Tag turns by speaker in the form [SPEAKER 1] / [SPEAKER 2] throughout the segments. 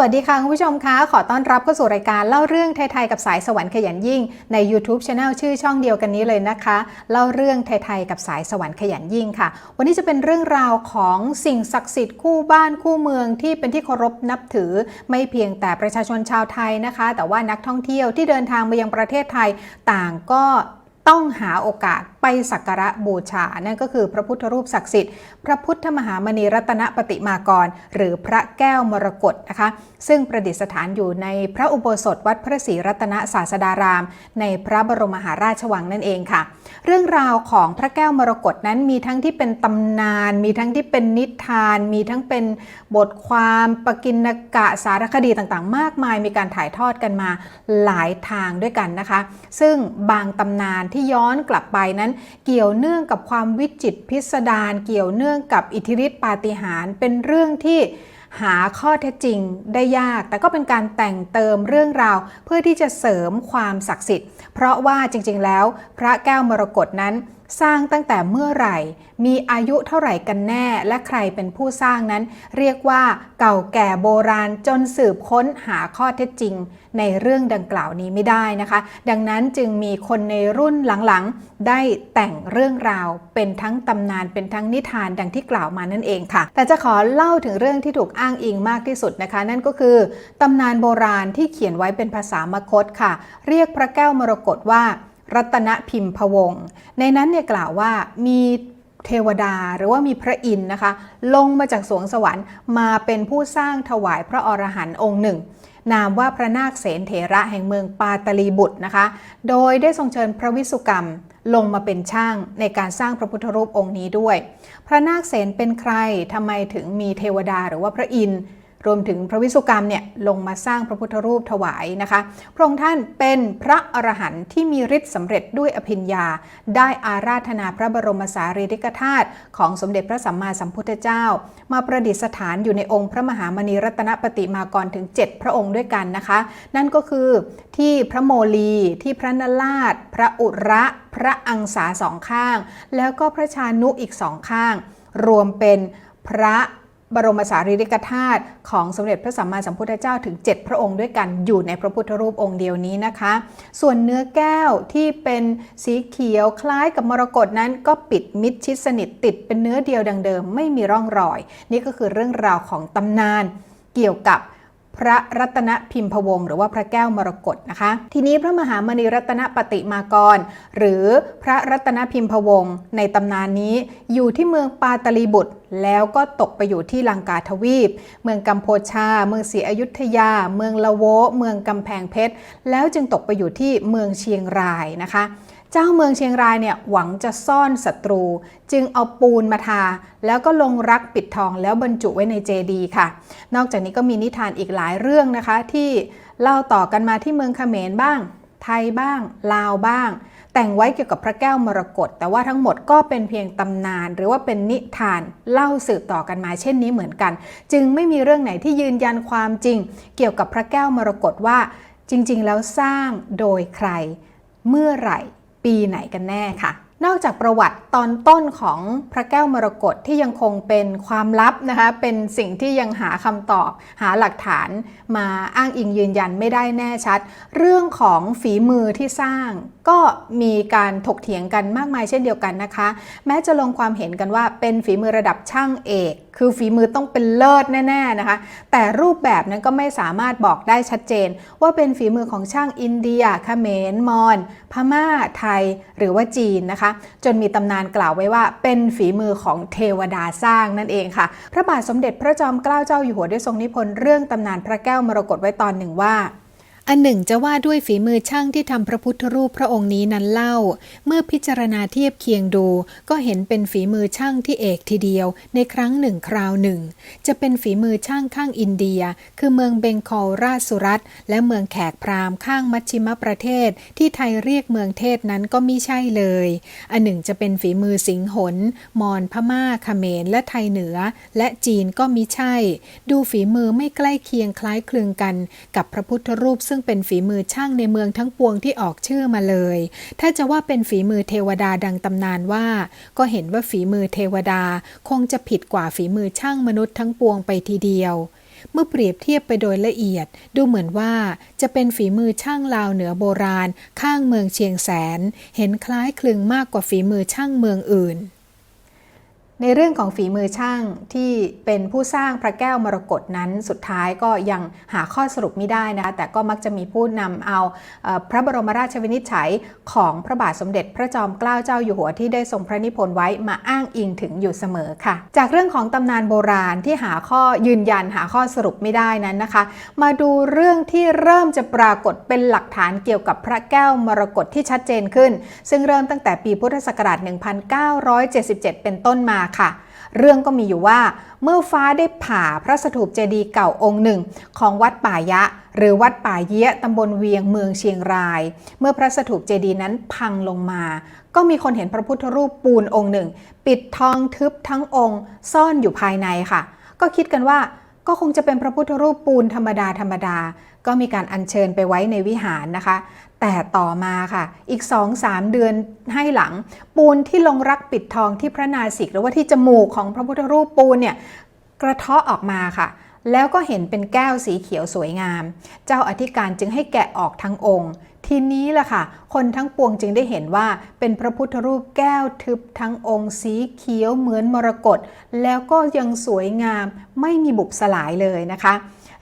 [SPEAKER 1] สวัสดีค่ะ คุณผู้ชมคะ ขอต้อนรับเข้าสู่รายการเล่าเรื่องไทย ๆ กับสายสวรรค์ขยันยิ่ง ใน YouTube Channel ชื่อช่องเดียวกันนี้เลยนะคะ เล่าเรื่องไทย ๆ กับสายสวรรค์ขยันยิ่งค่ะ วันนี้จะเป็นเรื่องราวของสิ่งศักดิ์สิทธิ์คู่บ้านคู่เมืองที่เป็นที่เคารพนับถือ ไม่เพียงแต่ประชาชนชาวไทยนะคะ แต่ว่านักท่องเที่ยวที่เดินทางมายังประเทศไทยต่างก็ ต้องหาโอกาสไปสักการะบูชา นั่นก็คือพระพุทธรูปศักดิ์สิทธิ์ พระพุทธมหามณีรัตนปฏิมากร หรือพระแก้วมรกตนะคะ ซึ่งประดิษฐานอยู่ในพระอุโบสถวัดพระศรีรัตนศาสดาราม ในพระบรมมหาราชวังนั่นเองค่ะ เรื่องราวของพระแก้วมรกตนั้นมีทั้งที่เป็นตำนาน มีทั้งที่เป็นนิทาน มีทั้งเป็นบทความปกิณกะสารคดีต่างๆ มากมาย มีการถ่ายทอดกันมาหลายทางด้วยกันนะคะ ซึ่งบางตำนานที่ย้อนกลับไปนั้น เกี่ยวเนื่องกับความวิจิตพิสดารเกี่ยวเนื่องกับอิทธิฤทธิปาฏิหาริย์เป็นเรื่องที่หาข้อเท็จจริงได้ยาก แต่ก็เป็นการแต่งเติมเรื่องราว เพื่อที่จะเสริมความศักดิ์สิทธิ์ เพราะว่าจริงๆแล้ว พระแก้วมรกตนั้น สร้างตั้งแต่เมื่อไหร่ มีอายุเท่าไหร่กันแน่ และใครเป็นผู้สร้างนั้น เรียกว่าเก่าแก่โบราณจนสืบค้นหาข้อเท็จจริง ในเรื่องดังกล่าวนี้ไม่ได้นะคะ ดังนั้นจึงมีคนในรุ่นหลังๆ ได้แต่งเรื่องราว เป็นทั้งตำนานเป็นทั้งนิทานดังที่กล่าวมานั่นเองค่ะ แต่จะขอเล่าถึงเรื่องที่ถูกอ้างอิงมากที่สุดนะคะ นั่นก็คือตำนานโบราณที่เขียนไว้เป็นภาษามคตค่ะ เรียกพระแก้วมรกตว่า รัตนพิมพวงศ์ในนั้นเนี่ยกล่าวว่ามีเทวดาหรือว่ามีพระอินทร์นะคะ ลงมาจากสวงสวรรค์มาเป็นผู้สร้างถวายพระอรหันต์องค์หนึ่ง นามว่าพระนาคเสนเถระแห่งเมืองปาตลีบุตรนะคะ โดยได้ทรงเชิญพระวิสุกรรมลงมาเป็นช่างในการสร้างพระพุทธรูปองค์นี้ด้วย พระนาคเสนเป็นใครทำไมถึงมีเทวดาหรือว่าพระอินทร์ รวมถึงพระวิสุกรรมเนี่ยลงมาสร้างพระพุทธรูปถวายนะคะ พระองค์ท่านเป็นพระอรหันต์ที่มีฤทธิ์สำเร็จด้วยอภิญญา ได้อาราธนาพระบรมสารีริกธาตุของสมเด็จพระสัมมาสัมพุทธเจ้า มาประดิษฐานอยู่ในองค์พระมหามณีรัตนปฏิมากรถึง 7 พระองค์ด้วยกันนะคะ นั่นก็คือที่พระโมลีที่พระนราชพระอุระ พระอังสาสองข้าง แล้วก็พระชานุอีกสองข้าง รวมเป็นพระ บรมสารีริกธาตุของสมเด็จพระสัมมาสัมพุทธเจ้าถึง 7 พระองค์ด้วยกันอยู่ในพระพุทธรูปองค์เดียวนี้นะคะ ส่วนเนื้อแก้วที่เป็นสีเขียวคล้ายกับมรกตนั้นก็ปิดมิดชิดสนิทติดเป็นเนื้อเดียวดังเดิมไม่มีร่องรอย นี่ก็คือเรื่องราวของตำนานเกี่ยวกับ พระรัตนพิมพวงศ์หรือว่าพระแก้วมรกตนะคะ ทีนี้พระมหามณีรัตนปฏิมากร หรือพระรัตนพิมพวงศ์ในตำนานนี้อยู่ที่เมืองปาตลีบุตร แล้วก็ตกไปอยู่ที่ลังกาทวีป เมืองกัมพูชา เมืองศรีอยุธยา เมืองละโว เมืองกำแพงเพชร แล้วจึงตกไปอยู่ที่เมืองเชียงรายนะคะ เจ้าเมืองเชียงรายเนี่ยหวังจะซ่อนศัตรู จึงเอาปูนมาทา แล้วก็ลงรักปิดทองแล้วบรรจุไว้ในเจดีค่ะ นอกจากนี้ก็มีนิทานอีกหลายเรื่องนะคะ ที่เล่าต่อกันมาที่เมืองเขมรบ้าง ไทยบ้าง ลาวบ้าง แต่งไว้เกี่ยวกับพระแก้วมรกตแต่ว่าทั้งหมดก็เป็นเพียงตำนาน หรือว่าเป็นนิทานเล่าสืบต่อกันมาเช่นนี้เหมือนกัน จึงไม่มีเรื่องไหนที่ยืนยันความจริง เกี่ยวกับพระแก้วมรกตว่า จริง ๆ แล้วสร้างโดยใคร เมื่อไหร่ ปีไหนกันแน่ค่ะ นอกจากประวัติตอนต้นของพระแก้วมรกตที่ยังคงเป็นความลับนะคะ เป็นสิ่งที่ยังหาคำตอบ หาหลักฐานมาอ้างอิงยืนยันไม่ได้แน่ชัด เรื่องของฝีมือที่สร้าง ก็มีการถกเถียงกันมากมายเช่นเดียวกันนะคะ แม้จะลงความเห็นกันว่าเป็นฝีมือระดับช่างเอก คือฝีมือต้องเป็นเลิศแน่ๆนะคะ แต่รูปแบบนั้นก็ไม่สามารถบอกได้ชัดเจน ว่าเป็นฝีมือของช่างอินเดียเขมรมอญพม่าไทยหรือว่าจีนนะคะ จนมีตำนานกล่าวไว้ว่า เป็นฝีมือของเทวดาสร้างนั่นเองค่ะ พระบาทสมเด็จพระจอมเกล้าเจ้าอยู่หัวได้ทรงนิพนธ์เรื่องตำนานพระแก้วมรกตไว้ตอนหนึ่งว่า อันหนึ่งจะว่าด้วยฝีมือช่างที่ทำพระพุทธรูปพระองค์นี้นั้นเล่า เมื่อพิจารณาเทียบเคียงดู ก็เห็นเป็นฝีมือช่างที่เอกทีเดียว ในครั้งหนึ่งคราวหนึ่ง จะเป็นฝีมือช่างข้างอินเดีย คือเมืองเบงคอลราชสุรัตและเมืองแขกพราหมณ์ข้างมัชชิมประเทศ ที่ไทยเรียกเมืองเทศนั้นก็มิใช่เลย อันหนึ่งจะเป็นฝีมือสิงหนมอญพม่าเขมรและไทยเหนือ และจีนก็มิใช่ ดูฝีมือไม่ใกล้เคียงคล้ายคลึงกัน กับพระพุทธรูปซึ่งเป็นฝีมือช่างในเมืองทั้งปวงที่ออกชื่อมาเลย ถ้าจะว่าเป็นฝีมือเทวดาดังตำนานว่า ก็เห็นว่าฝีมือเทวดาคงจะผิดกว่าฝีมือช่างมนุษย์ทั้งปวงไปทีเดียวเมื่อเปรียบเทียบไปโดยละเอียด ดูเหมือนว่าจะเป็นฝีมือช่างลาวเหนือโบราณ ข้างเมืองเชียงแสน เห็นคล้ายคลึงมากกว่าฝีมือช่างเมืองอื่น ในเรื่องของฝีมือช่างที่เป็นผู้สร้างพระแก้วมรกตนั้นสุดท้ายก็ยังหาข้อสรุปไม่ได้นะคะแต่ก็มักจะมีผู้นำเอาพระบรมราชวินิจฉัยของพระบาทสมเด็จพระจอมเกล้าเจ้าอยู่หัวที่ได้ทรงพระนิพนธ์ไว้มาอ้างอิงถึงอยู่เสมอค่ะ จากเรื่องของตำนานโบราณที่หาข้อยืนยันหาข้อสรุปไม่ได้นั้นนะคะ มาดูเรื่องที่เริ่มจะปรากฏเป็นหลักฐานเกี่ยวกับพระแก้วมรกตที่ชัดเจนขึ้น ซึ่งเริ่มตั้งแต่ปีพุทธศักราช 1977 เป็นต้นมาค่ะ เรื่องก็มีอยู่ว่า เมื่อฟ้าได้ผ่าพระสถูปเจดีย์เก่าองค์หนึ่ง ของวัดป่ายะ หรือวัดป่าเยะตำบลเวียงเมืองเชียงราย เมื่อพระสถูปเจดีย์นั้นพังลงมา ก็มีคนเห็นพระพุทธรูปปูนองค์หนึ่ง ปิดทองทึบทั้งองค์ ซ่อนอยู่ภายในค่ะ ก็คิดกันว่า ก็คงจะเป็นพระพุทธรูปปูนธรรมดาธรรมดา ก็มีการอัญเชิญไปไว้ในวิหารนะคะ แต่ต่อมาค่ะ อีก 2-3 เดือนให้หลัง ปูนที่ลงรักปิดทองที่พระนาสิกหรือว่าที่จมูกของพระพุทธรูปปูนเนี่ยกระเทาะออกมาค่ะแล้วก็เห็นเป็นแก้วสีเขียวสวยงาม เจ้าอธิการจึงให้แกะออกทั้งองค์ทีนี้ล่ะค่ะ คนทั้งปวงจึงได้เห็นว่าเป็นพระพุทธรูปแก้วทึบทั้งองค์สีเขียวเหมือนมรกตแล้วก็ยังสวยงามไม่มีบุบสลายเลยนะคะ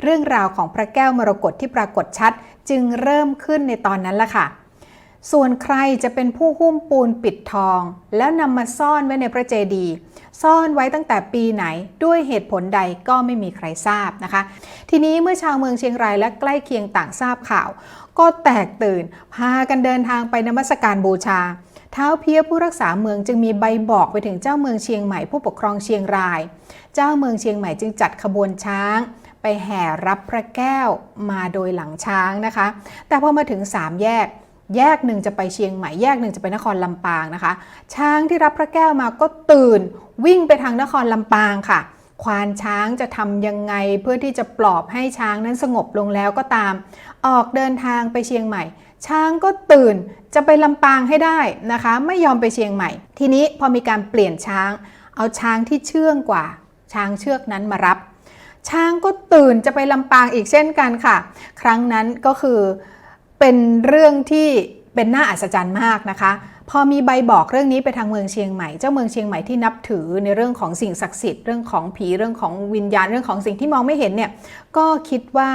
[SPEAKER 1] เรื่องราวของพระแก้วมรกตที่ปรากฏชัด จึงเริ่มขึ้นในตอนนั้นล่ะค่ะ ส่วนใครจะเป็นผู้หุ้มปูนปิดทอง แล้วนำมาซ่อนไว้ในพระเจดีย์ซ่อนไว้ตั้งแต่ปีไหนด้วยเหตุผลใดก็ไม่มีใครทราบนะคะ ทีนี้เมื่อชาวเมืองเชียงรายและใกล้เคียงต่างทราบข่าว ก็แตกตื่น พากันเดินทางไปนมัสการบูชา เท้าเพียผู้รักษาเมืองจึงมีใบบอกไปถึงเจ้าเมืองเชียงใหม่ผู้ปกครองเชียงราย เจ้าเมืองเชียงใหม่จึงจัดขบวนช้างไปแห่รับพระแก้วมาโดยหลังช้างนะคะ แต่พอมาถึง 3 แยก แยกหนึ่งจะไปเชียงใหม่ แยกหนึ่งจะไปนครลำปางนะคะ ช้างที่รับพระแก้วมาก็ตื่น วิ่งไปทางนครลำปางค่ะ ควานช้างจะทำยังไงเพื่อที่จะปลอบให้ช้างนั้นสงบลงแล้วก็ตาม ออกเดินทางไปเชียงใหม่ ช้างก็ตื่นจะไปลำปางให้ได้นะคะ ไม่ยอมไปเชียงใหม่ ทีนี้พอมีการเปลี่ยนช้าง เอาช้างที่เชื่องกว่า ช้างเชือกนั้นมารับ ช้างก็ตื่นจะไปลำปางอีกเช่นกันค่ะ ครั้งนั้นก็คือเป็นเรื่องที่เป็นน่าอัศจรรย์มากนะคะ พอมีใบบอกเรื่องนี้ไปทางเมืองเชียงใหม่ เจ้าเมืองเชียงใหม่ที่นับถือในเรื่องของสิ่งศักดิ์สิทธิ์เรื่องของผีเรื่องของวิญญาณเรื่องของสิ่งที่มองไม่เห็นเนี่ยก็คิดว่า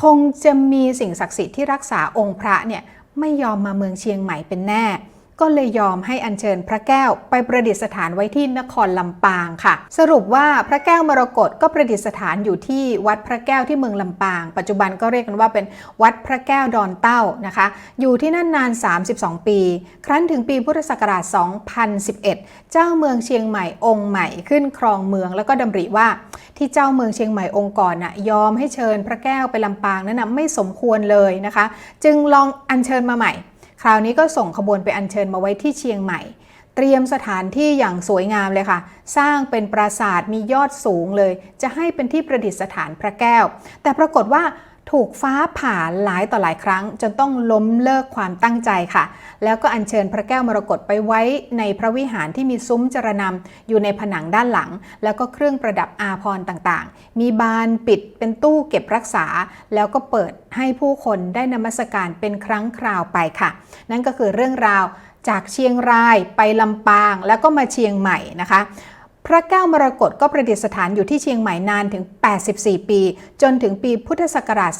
[SPEAKER 1] คงจะมีสิ่งศักดิ์สิทธิ์ที่รักษาองค์พระเนี่ยไม่ยอมมาเมืองเชียงใหม่เป็นแน่ ก็เลยยอมให้อัญเชิญพระแก้วไปประดิษฐานไว้ที่นครลำปางค่ะ สรุปว่าพระแก้วมรกตก็ประดิษฐานอยู่ที่วัดพระแก้วที่เมืองลำปาง ปัจจุบันก็เรียกกันว่าเป็นวัดพระแก้วดอนเต้านะคะ อยู่ที่นั่นนาน 32 ปี ครั้นถึงปีพุทธศักราช 2011 เจ้าเมืองเชียงใหม่องค์ใหม่ขึ้นครองเมืองแล้วก็ดำริว่าที่เจ้าเมืองเชียงใหม่องค์ก่อนน่ะยอมให้เชิญพระแก้วไปลำปางนั้นนะไม่สมควรเลยนะคะ จึงลองอัญเชิญมาใหม่ คราวนี้ก็ส่งขบวนไปอัญเชิญมาไว้ที่เชียงใหม่ เตรียมสถานที่อย่างสวยงามเลยค่ะ สร้างเป็นปราสาทมียอดสูงเลย จะให้เป็นที่ประดิษฐานพระแก้ว แต่ปรากฏว่า ถูกฟ้าผ่าหลายต่อหลายครั้ง จนต้องล้มเลิกความตั้งใจค่ะ แล้วก็อัญเชิญพระแก้วมรกตไปไว้ในพระวิหารที่มีซุ้มจรนำอยู่ในผนังด้านหลัง แล้วก็เครื่องประดับอาภรณ์ต่างๆ มีบานปิดเป็นตู้เก็บรักษา แล้วก็เปิดให้ผู้คนได้นมัสการเป็นครั้งคราวไปค่ะ นั่นก็คือเรื่องราวจากเชียงรายไปลำปางแล้วก็มาเชียงใหม่นะคะ พระแก้วมรกตก็ประดิษฐานอยู่ที่เชียงใหม่นานถึง 84 ปี จนถึงปีพุทธศักราช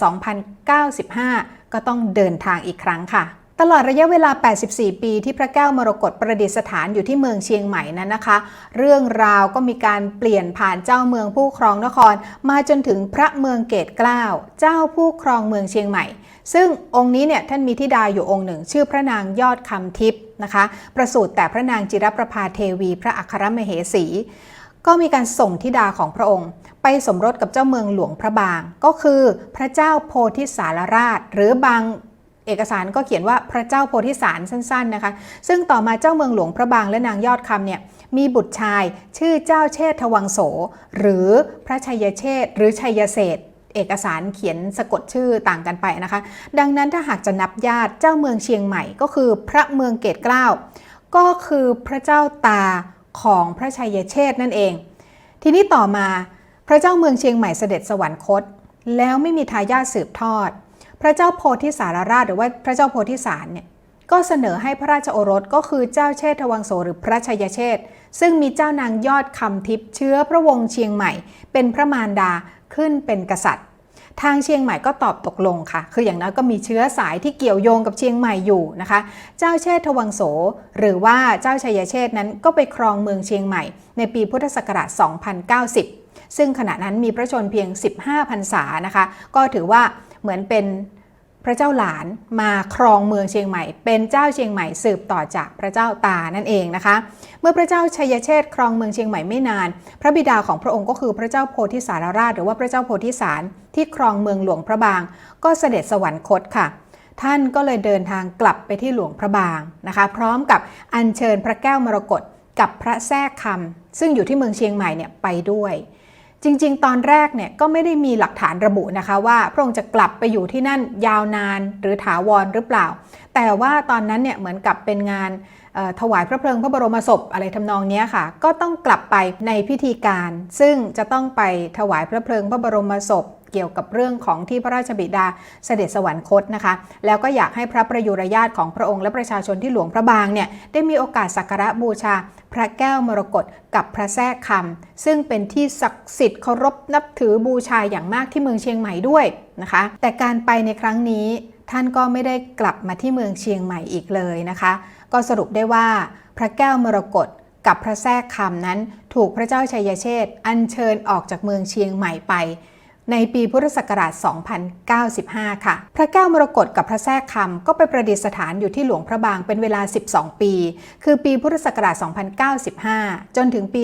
[SPEAKER 1] 2095 ก็ต้องเดินทางอีกครั้งค่ะ ตลอดระยะเวลา 84 ปีที่พระแก้วมรกตประดิษฐานอยู่ที่เมืองเชียงใหม่นั้นนะคะ เรื่องราวก็มีการเปลี่ยนผ่านเจ้าเมืองผู้ครองนคร มาจนถึงพระเมืองเกตเกล้า เจ้าผู้ครองเมืองเชียงใหม่ ซึ่งองค์นี้เนี่ยท่านมีธิดาอยู่องค์หนึ่ง ชื่อพระนางยอดคำทิพย์นะคะ ประสูติแต่พระนางจิรประภาเทวี พระอัครมเหสี ก็มีการส่งธิดาของพระองค์ ไปสมรสกับเจ้าเมืองหลวงพระบาง ก็คือพระเจ้าโพธิสารราช หรือบางเอกสารก็เขียนว่าพระเจ้าโพธิสารสั้นๆนะคะ ซึ่งต่อมาเจ้าเมืองหลวงพระบางและนางยอดคำเนี่ยมีบุตรชายชื่อเจ้าเชษฐวังโส หรือพระชัยเชษหรือชัยเศษ เอกสารเขียนสะกดชื่อต่างกันไปนะคะ ดังนั้นถ้าหากจะนับญาติเจ้าเมืองเชียงใหม่ ก็คือพระเมืองเกตเกล้าก็คือพระเจ้าตาของพระชัยเชษนั่นเอง ทีนี้ต่อมาพระเจ้าเมืองเชียงใหม่เสด็จสวรรคต แล้วไม่มีทายาทสืบทอด พระเจ้าโพธิสารราชหรือว่าพระเจ้าโพธิสารเนี่ยก็เสนอให้พระราชโอรสก็คือเจ้าเชษฐวังโสหรือพระชัยเชษฐ ซึ่งมีเจ้านางยอดคำทิพย์เชื้อพระวงศ์เชียงใหม่ เป็นพระมารดาขึ้นเป็นกษัตริย์ ทางเชียงใหม่ก็ตอบตกลงค่ะ คืออย่างน้อยก็มีเชื้อสายที่เกี่ยวโยงกับเชียงใหม่อยู่นะคะ เจ้าเชษฐวังโส หรือว่าเจ้าชัยเชษนั้นก็ไปครองเมืองเชียงใหม่ ในปีพุทธศักราช 2090 ซึ่งขณะนั้นมีพระชนเพียง 15พรรษานะคะ ก็ถือว่าเหมือนเป็น พระเจ้าหลานมาครองเมืองเชียงใหม่ เป็นเจ้าเชียงใหม่สืบต่อจากพระเจ้าตานั่นเองนะคะ เมื่อพระเจ้าชัยเชษฐ์ครองเมืองเชียงใหม่ไม่นาน พระบิดาของพระองค์ก็คือพระเจ้าโพธิสารราช หรือว่าพระเจ้าโพธิสารที่ครองเมืองหลวงพระบาง ก็เสด็จสวรรคตค่ะ ท่านก็เลยเดินทางกลับไปที่หลวงพระบางนะคะ พร้อมกับอัญเชิญพระแก้วมรกตกับพระแทรกคำซึ่งอยู่ที่เมืองเชียงใหม่เนี่ยไปด้วย จริง ๆ ตอนแรกเนี่ยก็ไม่ได้มีหลักฐานระบุนะคะว่าพระองค์จะกลับไปอยู่ที่นั่นยาวนานหรือถาวรหรือเปล่า แต่ว่าตอนนั้นเนี่ยเหมือนกับเป็นงานถวายพระเพลิงพระบรมศพอะไรทำนองนี้ค่ะ ก็ต้องกลับไปในพิธีการ ซึ่งจะต้องไปถวายพระเพลิงพระบรมศพเกี่ยวกับเรื่องของที่พระราชบิดาเสด็จสวรรคตนะคะ แล้วก็อยากให้พระประยุรญาติของพระองค์และประชาชนที่หลวงพระบางเนี่ยได้มีโอกาสสักการะบูชา พระแก้วมรกตกับพระแทรกคำซึ่งเป็นที่ศักดิ์สิทธิ์เคารพนับถือบูชาอย่างมากที่เมืองเชียงใหม่ด้วยนะคะ แต่การไปในครั้งนี้ท่านก็ไม่ได้กลับมาที่เมืองเชียงใหม่อีกเลยนะคะ ก็สรุปได้ว่าพระแก้วมรกตกับพระแทรกคำนั้น ถูกพระเจ้าชัยเชษอัญเชิญออกจากเมืองเชียงใหม่ไป ในปีพุทธศักราช 2095 ค่ะ พระแก้วมรกตกับพระแทรกคำก็ไปประดิษฐานอยู่ที่หลวงพระบางเป็นเวลา 12 ปี คือปีพุทธศักราช 2095 จนถึงปี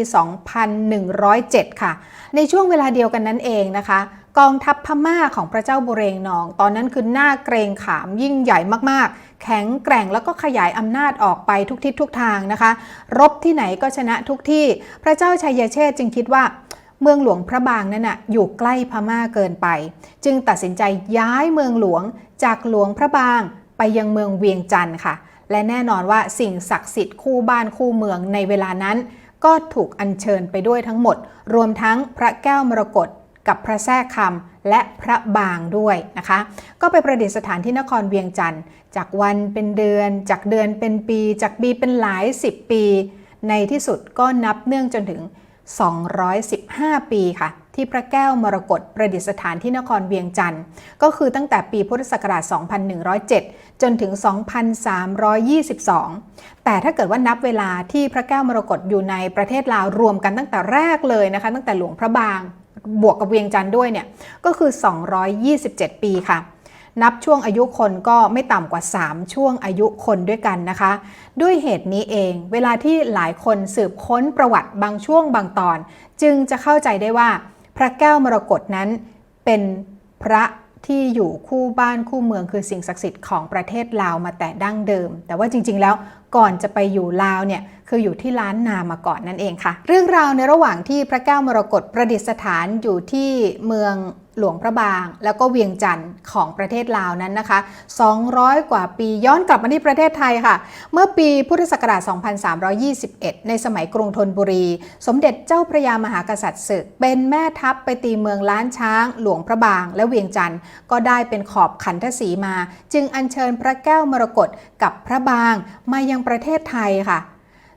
[SPEAKER 1] 2107 ค่ะ ในช่วงเวลาเดียวกันนั้นเองนะคะ กองทัพพม่าของพระเจ้าบุเรงนอง ตอนนั้นคือหน้าเกรงขามยิ่งใหญ่มากๆ แข็งแกร่งแล้วก็ขยายอำนาจออกไปทุกทิศทุกทางนะคะ รบที่ไหนก็ชนะทุกที่ พระเจ้าชัยเชษจึงคิดว่า เมืองหลวงพระบางนั้นน่ะอยู่ใกล้พม่าเกินไป จึงตัดสินใจย้ายเมืองหลวงจากหลวงพระบางไปยังเมืองเวียงจันทร์ค่ะ และแน่นอนว่าสิ่งศักดิ์สิทธิ์คู่บ้านคู่เมืองในเวลานั้น ก็ถูกอัญเชิญไปด้วยทั้งหมด รวมทั้งพระแก้วมรกตกับพระแทรกคำและพระบางด้วยนะคะ ก็ไปประดิษฐานที่นครเวียงจันทร์ จากวันเป็นเดือน จากเดือนเป็นปี จากปีเป็นหลายสิบปี ในที่สุดก็นับเนื่องจนถึง 215 ปีค่ะ ที่พระแก้วมรกตประดิษฐานที่นครเวียงจันทร์ ก็คือตั้งแต่ปีพุทธศักราช 2107 จนถึง 2322 แต่ถ้าเกิดว่านับเวลาที่พระแก้วมรกตอยู่ในประเทศลาวรวมกันตั้งแต่แรกเลยนะคะ ตั้งแต่หลวงพระบางบวกกับเวียงจันทร์ด้วยเนี่ย ก็คือ 227 ปีค่ะ นับช่วงอายุคนก็ไม่ต่ำกว่า 3 ช่วงอายุคนด้วยกันนะคะ ด้วยเหตุนี้เอง เวลาที่หลายคนสืบค้นประวัติบางช่วงบางตอน จึงจะเข้าใจได้ว่า พระแก้วมรกตนั้นเป็นพระที่อยู่คู่บ้านคู่เมืองคือสิ่งศักดิ์สิทธิ์ของประเทศลาวมาแต่ดั้งเดิม แต่ว่าจริงๆแล้วก่อนจะไปอยู่ลาวเนี่ยคืออยู่ที่ล้านนามาก่อนนั่นเองค่ะ เรื่องราวในระหว่างที่พระแก้วมรกตประดิษฐานอยู่ที่เมือง หลวงพระบาง แล้วก็เวียงจันทร์ของประเทศลาวนั้นนะคะ 200 กว่าปีย้อนกลับมาที่ประเทศไทยค่ะ เมื่อปีพุทธศักราช 2321 ในสมัยกรุงธนบุรี สมเด็จเจ้าพระยามหากษัตริย์ศึก เป็นแม่ทัพไปตีเมืองล้านช้าง หลวงพระบาง และเวียงจันทร์ก็ได้เป็นขอบขันทศีมา จึงอัญเชิญพระแก้วมรกตกับพระบางมายังประเทศไทยค่ะ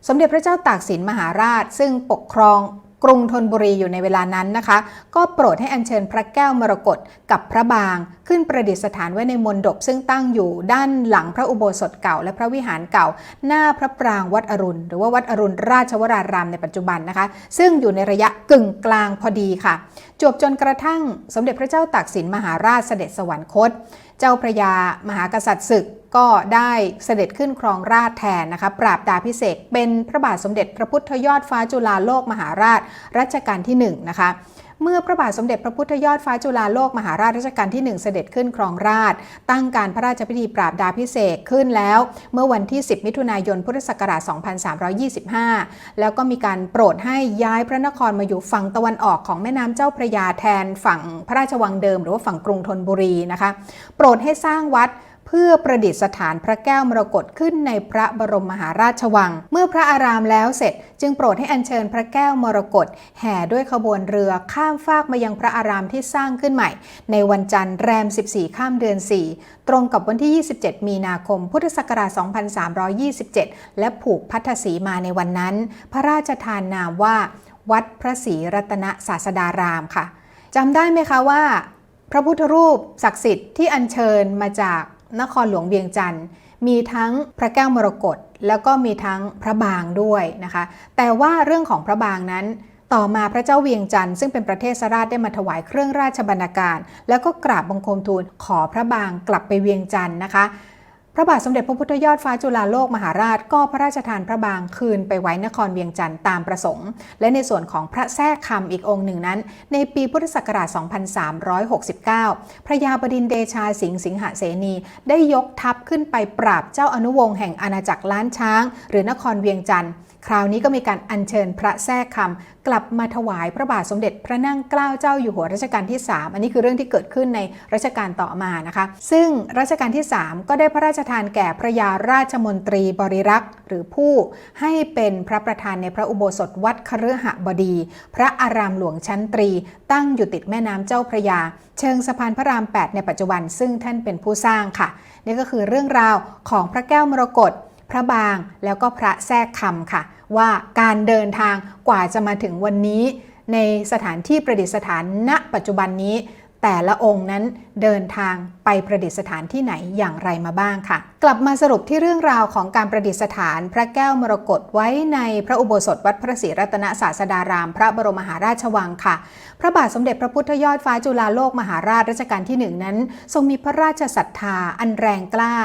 [SPEAKER 1] สมเด็จพระเจ้าตากสินมหาราช ซึ่งปกครอง กรุงธนบุรีอยู่ในเวลานั้นนะคะ ก็โปรดให้อัญเชิญพระแก้วมรกตกับพระบาง ขึ้นประดิษฐานไว้ในมณฑปซึ่งตั้งอยู่ด้านหลังพระอุโบสถเก่า และพระวิหารเก่า หน้าพระปรางวัดอรุณ หรือว่าวัดอรุณราชวรารามในปัจจุบันนะคะ ซึ่งอยู่ในระยะกึ่งกลางพอดีค่ะ จบจนกระทั่งสมเด็จพระเจ้าตากสินมหาราชเสด็จสวรรคต เจ้าพระยามหากษัตริย์ศึกก็ได้เสด็จขึ้นครองราชแทนนะคะปราบดาพิเศษเป็นพระบาทสมเด็จพระพุทธยอดฟ้าจุฬาโลกมหาราชรัชกาลที่1นะคะ เมื่อพระบาทสมเด็จพระพุทธยอดฟ้าจุฬาโลกมหาราชรัชกาลที่ 1 เสด็จขึ้นครองราช ตั้งการพระราชพิธีปราบดาพิเศษกขึ้นแล้ว เมื่อวันที่ 10 มิถุนายนพุทธศักราช 2325 แล้วก็มีการโปรดให้ย้ายพระนครมาอยู่ฝั่งตะวันออกของแม่น้ำเจ้าพระยาแทนฝั่งพระราชวังเดิม หรือว่าฝั่งกรุงธนบุรีนะคะ โปรดให้สร้างวัด พื่อประดิษฐานพระแก้วมรกตขึ้นในพระบรมมหาราชวัง เมื่อพระอารามแล้วเสร็จ จึงโปรดให้อัญเชิญพระแก้วมรกตแห่ด้วยขบวนเรือข้ามฟากมายังพระอารามที่สร้างขึ้นใหม่ ในวันจันทร์แรม 14 ข้ามเดือน 4 ตรงกับวันที่ 27 มีนาคม พุทธศักราช 2327 และผูกพัทธสีมาในวันนั้น พระราชทานนามว่า วัดพระศรีรัตนศาสดารามค่ะจำได้ไหมคะว่า พระพุทธรูปศักดิ์สิทธิ์ที่อัญเชิญมาจาก นครหลวงเวียงจันทร์มีทั้งพระแก้วมรกตแล้วก็มีทั้งพระบางด้วยนะคะ แต่ว่าเรื่องของพระบางนั้น ต่อมาพระเจ้าเวียงจันทร์ซึ่งเป็นประเทศสราชได้มาถวายเครื่องราชบรรณาการ แล้วก็กราบบังคมทูลขอพระบางกลับไปเวียงจันทร์นะคะ พระบาทสมเด็จพระพุทธยอดฟ้าจุฬาโลกมหาราชก็พระราชทานพระบางคืนไปไว้นครเวียงจันทร์ตามประสงค์ และในส่วนของพระแท้คำอีกองค์หนึ่งนั้น ในปีพุทธศักราช 2369 พระยาบดินเดชาสิงห์สิงหเสนีได้ยกทัพขึ้นไปปราบเจ้าอนุวงศ์แห่งอาณาจักรล้านช้าง หรือนครเวียงจันทร์คราวนี้ก็มีการอัญเชิญพระแท้คำกลับมาถวายพระบาทสมเด็จพระนั่งเกล้าเจ้าอยู่หัวรัชกาลที่ 3 อันนี้คือเรื่องที่เกิดขึ้นในรัชกาลต่อมานะคะ ซึ่งรัชกาลที่ 3 ก็ได้พระราชทานแก่พระยาราชมนตรีบริรักษ์หรือผู้ให้เป็นพระประธานในพระอุโบสถวัดคฤหบดี พระอารามหลวงชั้นตรี ตั้งอยู่ติดแม่น้ำเจ้าพระยา เชิงสะพานพระราม 8 ในปัจจุบัน ซึ่งท่านเป็นผู้สร้างค่ะ นี่ก็คือเรื่องราวของพระแก้วมรกตพระบางแล้วก็พระแทรกคำค่ะ ว่าการเดินทางกว่าจะมาถึงวันนี้ ในสถานที่ประดิษฐานณปัจจุบันนี้ แต่ละองค์นั้นเดินทางไปประดิษฐานที่ไหนอย่างไรมาบ้างค่ะ กลับมาสรุปที่เรื่องราวของการประดิษฐานพระแก้วมรกตไว้ในพระอุโบสถวัดพระศรีรัตนศาสดาราม พระบรมมหาราชวังค่ะ พระบาทสมเด็จพระพุทธยอดฟ้าจุฬาโลกมหาราชรัชกาลที่หนึ่งนั้น ทรงมีพระราชศรัทธาอันแรงกล้า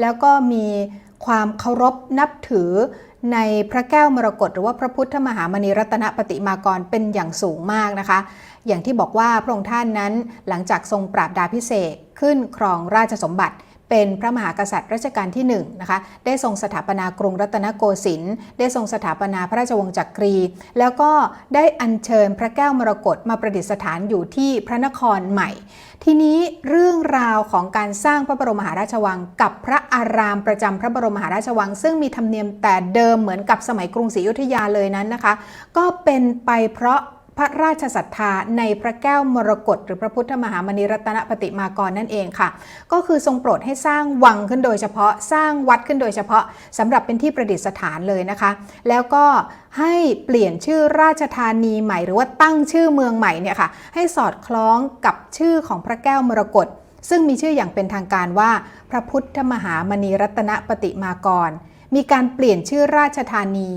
[SPEAKER 1] แล้วก็มีความเคารพนับถือ ในพระแก้วมรกตหรือว่าพระพุทธมหามณีรัตนปฏิมากรเป็นอย่างสูงมากนะคะ อย่างที่บอกว่าพระองค์ท่านนั้นหลังจากทรงปราบดาพิเศษขึ้นครองราชสมบัติ เป็นพระมหากษัตริย์รัชกาลที่1นนะคะได้ทรงสถาปนากรุงรัตนโกสินทร์ได้ทรงสถาปนาพระราชวงศ์จักรี แล้วก็ได้อัญเชิญพระแก้วมรกตมาประดิษฐานอยู่ที่พระนครใหม่ ทีนี้เรื่องราวของการสร้างพระบรมมหาราชวัง กับพระอารามประจำพระบรมมหาราชวัง ซึ่งมีธรรมเนียมแต่เดิมเหมือนกับสมัยกรุงศรีอยุธยาเลยนั้นนะคะ ก็เป็นไปเพราะ พระราชศรัทธาในพระแก้วมรกตหรือพระพุทธมหามณีรัตนปฏิมากรนั่นเองค่ะ ก็คือทรงโปรดให้สร้างวังขึ้นโดยเฉพาะสร้างวัดขึ้นโดยเฉพาะสำหรับเป็นที่ประดิษฐานเลยนะคะ แล้วก็ให้เปลี่ยนชื่อราชธานีใหม่ หรือว่าตั้งชื่อเมืองใหม่เนี่ยค่ะให้สอดคล้องกับชื่อของพระแก้วมรกตซึ่งมีชื่ออย่างเป็นทางการว่า พระพุทธมหามณีรัตนปฏิมากร มีการเปลี่ยนชื่อราชธานี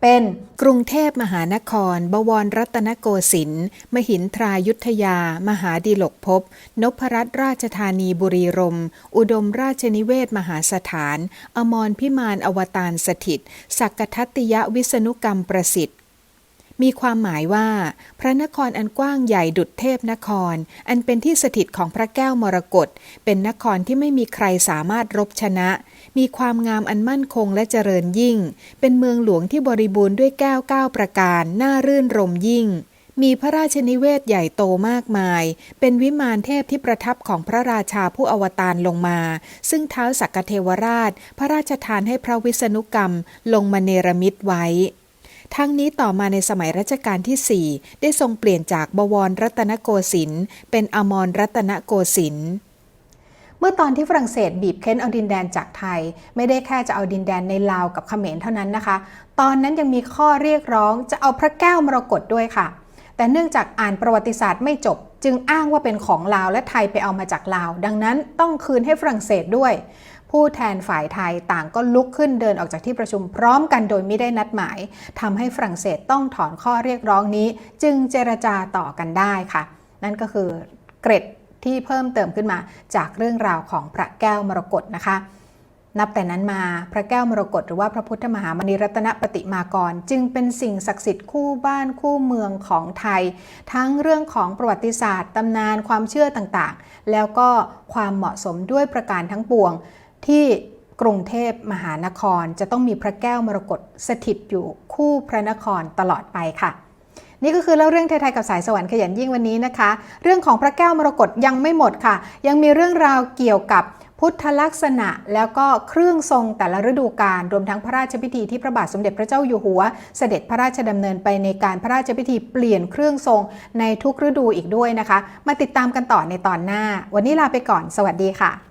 [SPEAKER 1] เป็นกรุงเทพมหานคร บวรรัตนโกสินทร์มหินทรายุทธยา มหาดิลกภพนพรัตนราชธานีบุรีรมย์อุดมราชนิเวศมหาสถาน อมรพิมานอวตารสถิต สักกทัตติยวิษณุกรรมประสิทธิ์มีความหมายว่า พระนครอันกว้างใหญ่ดุจเทพนคร อันเป็นที่สถิตของพระแก้วมรกตเป็นนครที่ไม่มีใครสามารถรบชนะ มีความงามอันมั่นคงและเจริญยิ่ง เป็นเมืองหลวงที่บริบูรณ์ด้วยแก้วเก้าประการ น่ารื่นรมยิ่ง มีพระราชนิเวศใหญ่โตมากมาย เป็นวิมานเทพที่ประทับของพระราชาผู้อวตารลงมา ซึ่งเท้าสักกเทวราช พระราชทานให้พระวิษณุกรรมลงมาเนรมิตไว้ทั้งนี้ต่อมาในสมัยรัชกาลที่ 4 ได้ทรงเปลี่ยนจากบวรรัตนโกสินทร์เป็นอมรรัตนโกสินทร์ เมื่อตอนที่ฝรั่งเศสบีบเค้นเอาดินแดนจากไทย ไม่ได้แค่จะเอาดินแดนในลาวกับเขมรเท่านั้นนะคะ ตอนนั้นยังมีข้อเรียกร้องจะเอาพระแก้วมรกตด้วยค่ะ แต่เนื่องจากอ่านประวัติศาสตร์ไม่จบ จึงอ้างว่าเป็นของลาวและไทยไปเอามาจากลาว ดังนั้นต้องคืนให้ฝรั่งเศสด้วย ผู้แทนฝ่ายไทยต่างก็ลุกขึ้นเดินออกจากที่ประชุมพร้อมกันโดยไม่ได้นัดหมายทำให้ฝรั่งเศสต้องถอนข้อเรียกร้องนี้ จึงเจรจาต่อกันได้ค่ะ นั่นก็คือเกร็ด ที่เพิ่มเติมขึ้นมาจากเรื่องราวของพระแก้วมรกตนะคะนับแต่นั้นมาพระแก้วมรกตหรือว่าพระพุทธมหามณีรัตนปฏิมากร จึงเป็นสิ่งศักดิ์สิทธิ์คู่บ้านคู่เมืองของไทย ทั้งเรื่องของประวัติศาสตร์ตำนานความเชื่อต่างๆ แล้วก็ความเหมาะสมด้วยประการทั้งปวง ที่กรุงเทพมหานครจะต้องมีพระแก้วมรกตสถิตอยู่คู่พระนครตลอดไปค่ะ นี่ก็คือเล่าเรื่องไทยๆกับสายสวรรค์ขยันยิ่งวันนี้นะคะ เรื่องของพระแก้วมรกตยังไม่หมดค่ะ ยังมีเรื่องราวเกี่ยวกับพุทธลักษณะแล้วก็เครื่องทรงแต่ละฤดูกาลรวมทั้งพระราชพิธีที่พระบาทสมเด็จพระเจ้าอยู่หัว เสด็จพระราชดำเนินไปในการพระราชพิธีเปลี่ยนเครื่องทรงในทุกฤดูอีกด้วยนะคะ มาติดตามกันต่อในตอนหน้า วันนี้ลาไปก่อน สวัสดีค่ะ